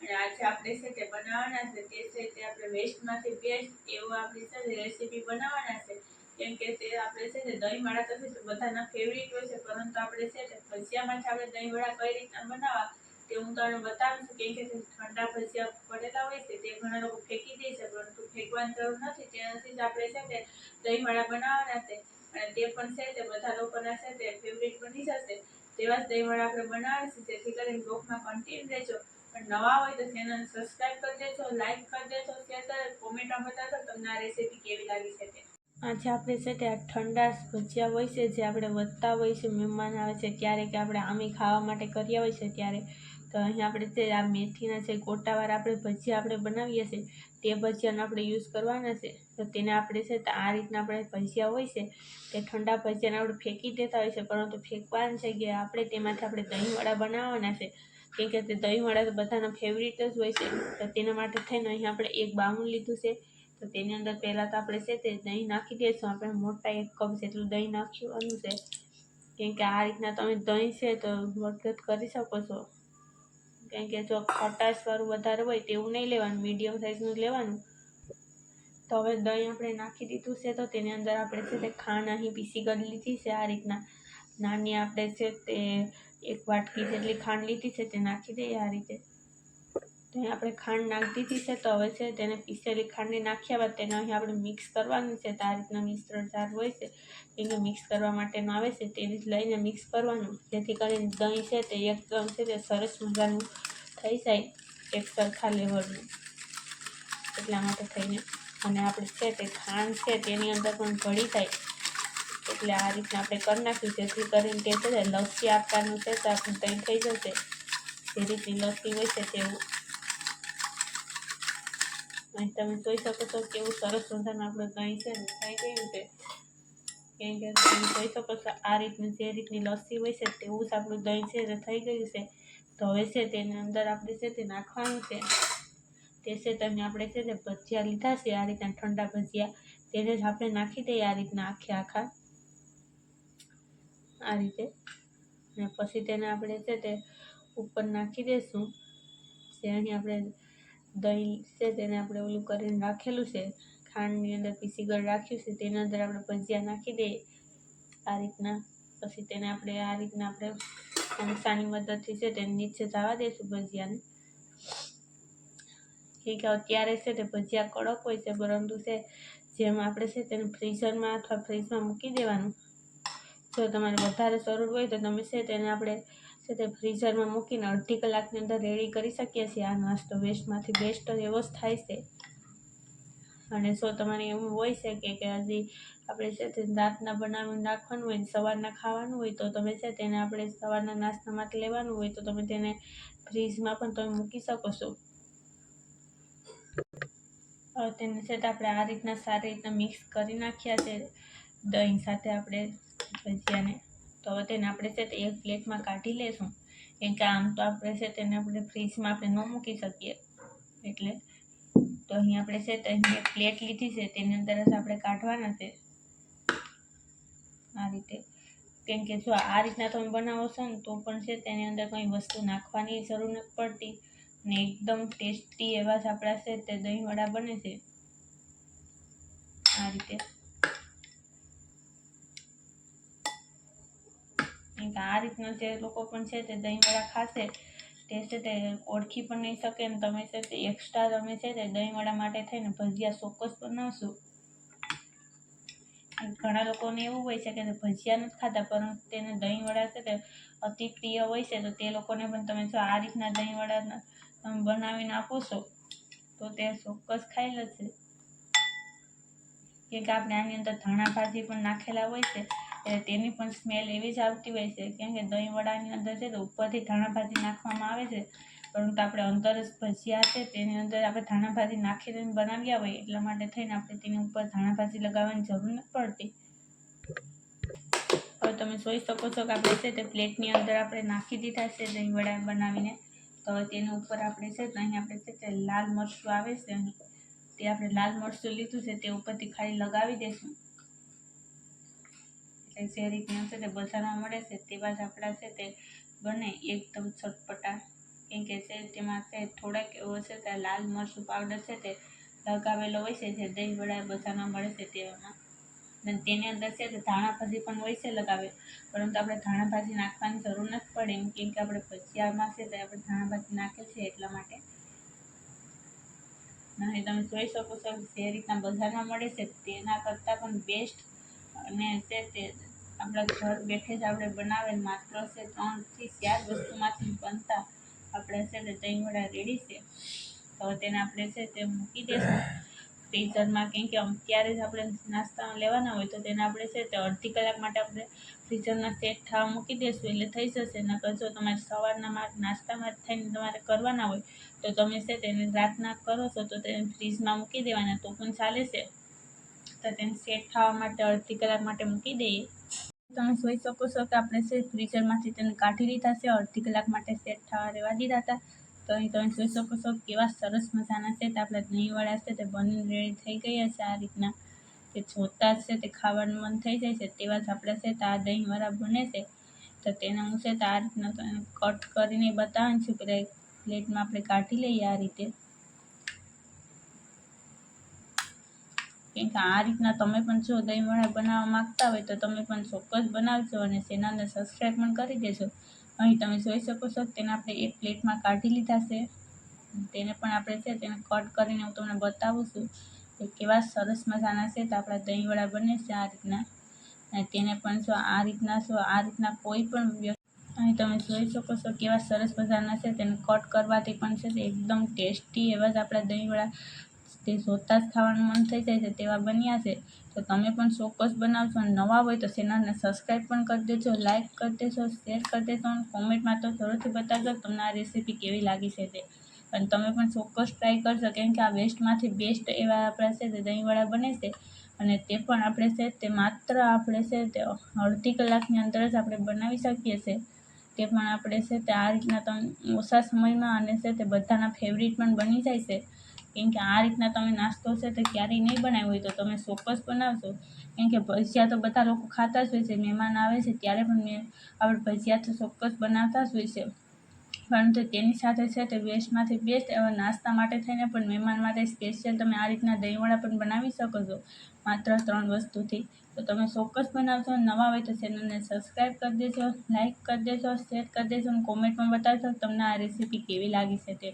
અને આજે આપણે છે તે બનાવવાના છે તે છે તે આપણે વેસ્ટમાંથી બેસ્ટ એવું આપણી છે રેસીપી બનાવવાના છે કેમ કે તે આપણે છે ને દહીંવડા તો છે તે બધાના ફેવરિટ હોય છે પરંતુ આપણે છે તે ભજીયામાંથી આપણે દહીં વડા કઈ રીતના બનાવવા તે હું તમને બતાવું છું કેમ કે ઠંડા ભજીયા પડેલા હોય છે તે ઘણા લોકો ફેંકી દે છે પરંતુ ફેંકવાની જરૂર નથી તેનાથી જ આપણે છે તે દહીંવડા બનાવવાના છે અને તે પણ છે તે બધા લોકોના છે તે ફેવરિટ બની જશે તેવા જ દહીંવડા આપણે બનાવીશું જેથી કરીને બ્લોગમાં કન્ટિન્યુ રહેજો પણ નવા હોય તો ચેનલ સબસ્ક્રાઇબ કરી દેજો લાઈક કરી દેજો શેર કરી કોમેન્ટમાં બતાવશો તમને આ રેસીપી કેવી લાગી છે તે. આજે આપણે છે તે આ ઠંડા ભજીયા હોય છે, જે આપણે વધતા હોય છે, મહેમાન આવે છે ક્યારેક આપણે આમી ખાવા માટે કર્યા હોય છે ત્યારે, તો અહીંયા આપણે જે આ મેથીના જે ગોટાવાળા આપણે ભજીયા આપણે બનાવીએ છીએ તે ભજીયાનો આપણે યુઝ કરવાના છે, તો તેને આપણે છે તો આ રીતના આપણે ભજીયા હોય છે, તે ઠંડા ભજીયાને આપણે ફેંકી દેતા હોય છે, પરંતુ ફેંકવાની જગ્યાએ આપણે તેમાંથી આપણે દહીંવાળા બનાવવાના છે કેમ કે તે દહીંવાળા તો બધાના ફેવરિટ જ હોય છે. તો તેના માટે થઈને અહીં આપણે એક બાઉલ લીધું છે. તો તેની અંદર પહેલાં તો આપણે છે તે દહીં નાખી દઈશું. આપણે મોટા એક કપ જેટલું દહીં નાખવાનું છે. કેમ કે આ રીતના તમે દહીં છે તો વધઘટ કરી શકો છો. કેમ કે જો ખટાશવાળું વધારે હોય તેવું નહીં લેવાનું મીડિયમ સાઇઝનું લેવાનું. તો હવે દહીં આપણે નાખી દીધું છે તો તેની અંદર આપણે છે તે ખાંડ અહીં પીસી કરી લીધી છે આ રીતના. નાની આપણે છે તે એક વાટકી જેટલી ખાંડ લીધી છે તે નાખી દઈએ આ રીતે. તો આપણે ખાંડ નાખી દીધી છે તો હવે છે તેને પીસેલી ખાંડને નાખ્યા બાદ તેને અહીં આપણે મિક્સ કરવાનું છે. તો આ રીતના મિશ્રણ જાર હોય છે એને મિક્સ કરવા માટેનું આવે છે તે જ લઈને મિક્સ કરવાનું. જેથી કરીને દહીં છે તે એકદમ છે તે સરસ મજાનું થઈ જાય એક સરખા લેવલનું એટલા માટે થઈને અને આપણે છે તે ખાંડ છે તેની અંદર પણ ભળી જાય. એટલે આ રીતના આપણે કરી નાખ્યું જેથી કરીને કે છે લસ્સી આપવાનું છે, તો આપણું દહીં થઈ જશે. જે રીતની લસ્સી હોય છે તેવું. અહીં તમે જોઈ શકો છો કેવું સરસ મજાનું આપણું દહીં છે ને, થઈ ગયું છે. કેમ કે તમે જોઈ શકો છો આ રીતની, જે રીતની લસ્સી હોય છે તેવું જ આપણું દહીં છે તે થઈ ગયું છે. તો હવે છે તેની અંદર આપણે છે તે નાખવાનું છે. તે છે તમે આપણે છે ને ભજીયા લીધા છે, આ રીતના ઠંડા ભજીયા. તેને જ આપણે નાખી દઈએ આ રીતના આખે આખા. આ રીતે. અને પછી તેને આપણે છે તે ઉપર નાખી દઈશું જે અહીં આપણે દહીં છે તેને આપણે ઓલું કરીને રાખેલું છે. ખાંડની અંદર પીસી ગળ રાખ્યું છે તેની અંદર આપણે ભજીયા નાખી દઈએ. આ રીતના. પછી તેને આપણે આ રીતના આપણે અંસાની મદદથી છે તેને નીચે જવા દઈશું ભજીયાને. ઠીક કે અત્યારે છે તે ભજીયા કડક હોય છે, પરંતુ છે જેમ આપણે છે તેને ફ્રીઝરમાં અથવા ફ્રીજમાં મૂકી દેવાનું જો તમારે વધારે જરૂર હોય તો તમે છે તેને આપણે છે તે ફ્રીઝરમાં મૂકીને અડધી કલાકની અંદર રેડી કરી શકીએ છીએ. આ નાસ્તો વેસ્ટમાંથી બેસ્ટ એવો જ થાય છે. અને જો તમારે એવું હોય છે કે કે હજી આપણે છે તે રાતના બનાવીને રાખવાનું હોય સવારના ખાવાનું હોય તો તમે છે તેને આપણે સવારના નાસ્તા માટે લેવાનું હોય તો તમે તેને ફ્રીજમાં પણ તમે મૂકી શકો છો. તેને છે આપણે આ રીતના સારી રીતના મિક્સ કરી નાખ્યા છે. દહીં સાથે આપણે ભજીયાને તો હવે તેને આપણે છે તે એક પ્લેટમાં કાઢી લેશું. કેમ કે આમ તો આપણે છે તેને આપણે ફ્રીજમાં આપણે ન મૂકી શકીએ. એટલે તો અહીં આપણે છે તો અહીં એક પ્લેટ લીધી છે. તેની અંદર જ આપણે કાઢવાના છે. આ રીતે. કેમ કે જો આ રીતના તમે બનાવો છો ને, તો પણ છે તેની અંદર કંઈ વસ્તુ નાખવાની જરૂર નથી પડતી. અને એકદમ ટેસ્ટી એવા જ આપણા છે તે દહીંવડા બને છે. આ રીતે કેમ કે આ રીતના જે લોકો પણ છે તે દહીંવડા ખાશે, તે છે તે ઓળખી પણ નહીં શકે ને તમે છે તે એક્સ્ટ્રા તમે છે તે દહીંવડા માટે થઈને ભજીયા ચોક્કસ બનાવશો. ઘણા લોકોને એવું હોય છે કે ભજીયા નથી ખાતા પરંતુ તેને દહીંવડા છે તે અતિ પ્રિય હોય છે, તો તે લોકોને પણ તમે જો આ રીતના દહીંવડા બનાવીને આપો છો, તો તે ચોક્કસ ખાઈ લેશે. કે આપણે આની અંદર ધાણા ભાજી પણ નાખેલા હોય છે. એટલે તેની પણ સ્મેલ એવી જ આવતી હોય છે. કેમ કે દહીં વડાની અંદર છે તો ઉપરથી ધાણા ભાજી નાખવામાં આવે છે. પરંતુ આપણે અંદર જ ભજીયા છે તેની અંદર આપણે ધાણા ભાજી નાખીને બનાવ્યા હોય, એટલા માટે થઈને આપણે તેની ઉપર ધાણા ભાજી લગાવવાની જરૂર નથી પડતી. હવે તમે જોઈ શકો છો કે આપણે છે તે પ્લેટની અંદર આપણે નાખી દીધા છે દહીં વડા બનાવીને. તો તેની ઉપર આપણે છે તો અહીં આપણે છે તે લાલ મરચું આવે છે. તે આપણે લાલ મરચું લીધું છે તે ઉપરથી ખાલી લગાવી દઈશું. એટલે જે રીતના છે તે બજારમાં મળે છે, તેવા જ આપણા છે, તે બને એકદમ ચટપટા. કેમ કે છે તેમાં છે, થોડાક એવો છે, તે લાલ મરચું પાવડર છે, તે લગાવેલો હોય છે, જે દહીં વડા બજારમાં મળે છે તેમાં અને તેની અંદર છે, તે ધાણા ભાજી પણ હોય છે લગાવે પરંતુ આપણે ધાણા ભાજી નાખવાની જરૂર નથી પડે એમ, કેમ કે આપણે ભજીયામાં છે, તે આપણે ધાણા ભાજી નાખે છે એટલા માટે. અને તમે જોઈ શકો છો જે રીતના બજારમાં મળે છે, તેના કરતાં પણ બેસ્ટ અને છે તે આપણા ઘર બેઠે જ આપણે બનાવેલ માત્ર છે ત્રણથી ચાર વસ્તુમાંથી બનતા આપણે છે તે દહીં વડા રેડી છે. તો તેને આપણે છે તે મૂકી દઈશું ફ્રીઝરમાં કેમ કે અત્યારે જ આપણે નાસ્તા લેવાના હોય તો તેને આપણે છે તે અડધી કલાક માટે આપણે ફ્રીઝરમાં સેટ થવા મૂકી દઈશું એટલે થઈ જશે. નકર જો તમારે સવારના નાસ્તામાં થઈને તમારે કરવાના હોય તો તમે છે તેને રાતના કરો છો તો તેને ફ્રીઝમાં મૂકી દેવાના તો પણ ચાલે છે. તો તેને સેટ થવા માટે અડધી કલાક માટે મૂકી દઈએ. તમે જોઈ શકો છો કે આપણે છે ફ્રીઝરમાંથી તેને કાઢી લીધા છે, અડધી કલાક માટે સેટ થવા રહેવા દીધા હતા. તો અહીં તમે જોઈ શકો છો કેવા સરસ મજાના છે તે આપણા દહીંવાળા છે તે બની રેડી થઈ ગયા છે. આ રીતના તે જોતા છે, તે ખાવાનું મન થઈ જાય છે તેવા જ આપણે છે તે આ દહીંવાળા બને છે. તો તેને હું છે તે આ રીતના કટ કરીને બતાવું છું કે પ્લેટમાં આપણે કાઢી લઈએ આ રીતે. કેમ કે આ રીતના તમે પણ જો દહીંવડા બનાવવા માંગતા હોય તો તમે પણ ચોક્કસ બનાવજો અને ચેનલને સબસ્ક્રાઈબ પણ કરી દેજો. અહીં તમે જોઈ શકો છો તેને આપણે એક પ્લેટમાં કાઢી લીધા છે. તેને પણ આપણે છે તેને કટ કરીને હું તમને બતાવું છું કે કેવા સરસ મજાના છે તો આપણા દહીંવડા બને છે આ રીતના. અને તેને પણ જો આ રીતના જો આ રીતના કોઈ પણ અહીં તમે જોઈ શકો છો કેવા સરસ મજાના છે. તેને કટ કરવાથી પણ છે એકદમ ટેસ્ટી એવા જ આપણા દહીંવડા તે જોતાં જ ખાવાનું મન થઈ જાય છે તેવા બન્યા છે. તો તમે પણ ચોક્કસ બનાવજો અને નવા હોય તો ચેનલને સબસ્ક્રાઈબ પણ કરી દેજો લાઇક કરી દેજો, શેર કરી દેજો અને કોમેન્ટમાં તો જરૂરથી બતાવજો તમને આ રેસીપી કેવી લાગી છે તે. અને તમે પણ ચોક્કસ ટ્રાય કરશો કેમ કે આ વેસ્ટમાંથી બેસ્ટ એવા આપણા છે તે દહીંવાળા બને છે. અને તે પણ આપણે છે તે માત્ર આપણે છે તે અડધી કલાકની અંદર જ આપણે બનાવી શકીએ છીએ તે પણ આપણે છે તે આ રીતના તમે ઓછા સમયમાં અને છે તે બધાના ફેવરિટ પણ બની જાય છે. કેમ કે આ રીતના તમે નાસ્તો છે તે ક્યારેય નહીં બનાવ્યો હોય તો તમે ચોક્કસ બનાવશો. કેમ કે ભજીયા તો બધા લોકો ખાતા જ હોય છે, મહેમાન આવે છે ત્યારે પણ મેં આપણે ભજીયા તો ચોક્કસ બનાવતા જ હોય છે. પરંતુ તેની સાથે છે તે વેસ્ટમાંથી બેસ્ટ એવા નાસ્તા માટે થઈને પણ મહેમાન માટે સ્પેશિયલ તમે આ રીતના દહીંવડા પણ બનાવી શકો છો. માત્ર ત્રણ વસ્તુથી. તો તમે ચોક્કસ બનાવશો, નવા હોય તો ચેનલને સબસ્ક્રાઈબ કરી દેજો લાઇક કરી દેજો શેર કરી દેજો અને કોમેન્ટમાં બતાવજો તમને આ રેસીપી કેવી લાગી છે તે.